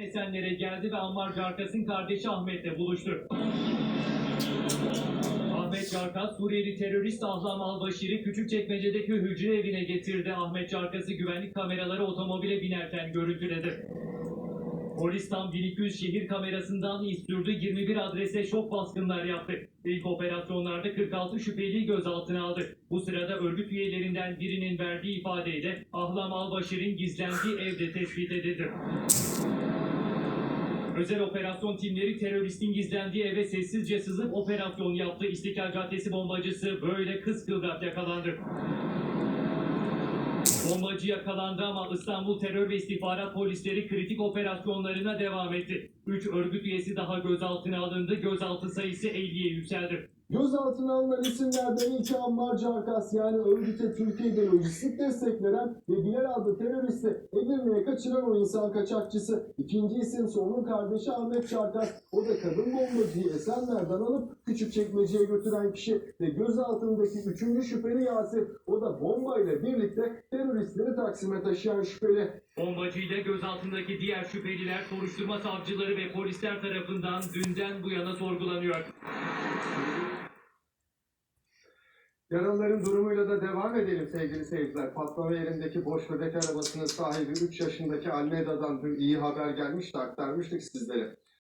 Esenler'e geldi ve Ammar Carkas'ın kardeşi Ahmet'le buluştu. Ahmet Carkas, Suriyeli terörist Ahlam Al-Başir'i Küçükçekmece'deki hücre evine getirdi. Ahmet Carkas'ı güvenlik kameraları otomobile binerken görüntüledi. Polis tam 1200 şehir kamerasından sürdü, 21 adrese şok baskınlar yaptı. İlk operasyonlarda 46 şüpheliyi gözaltına aldı. Bu sırada örgüt üyelerinden birinin verdiği ifadeyle Ahlam Al-Başir'in gizlendiği evde tespit edildi. Özel operasyon timleri teröristin gizlendiği eve sessizce sızıp operasyon yaptı. İstiklal Caddesi bombacısı böyle kıskıvrak yakalandı. Bombacı yakalandı ama İstanbul Terör ve İstihbarat Polisleri kritik operasyonlarına devam etti. 3 örgüt üyesi daha gözaltına alındı. Gözaltı sayısı 50'ye yükseldi. Gözaltına alınan isimlerden ilki Ammar Carkas yani örgüte Türkiye'de lojistik destek veren ve Bilal adlı teröristi Edirne'ye kaçıran o insan kaçakçısı. İkinci isim onun kardeşi Ahmet Carkas. O da kadın bombacıyı Esenler'den alıp Küçükçekmece'ye götüren kişi ve gözaltındaki üçüncü şüpheli Yasir. O da bombayla birlikte teröristleri Taksim'e taşıyan şüpheli. Bombacı ile gözaltındaki diğer şüpheliler soruşturma savcıları ve polisler tarafından dünden bu yana sorgulanıyor. Yaralıların durumuyla da devam edelim sevgili seyirciler. Patlama yerindeki boş bebek arabasının sahibi 3 yaşındaki Almeda'dan dün iyi haber gelmişti aktarmıştık sizlere.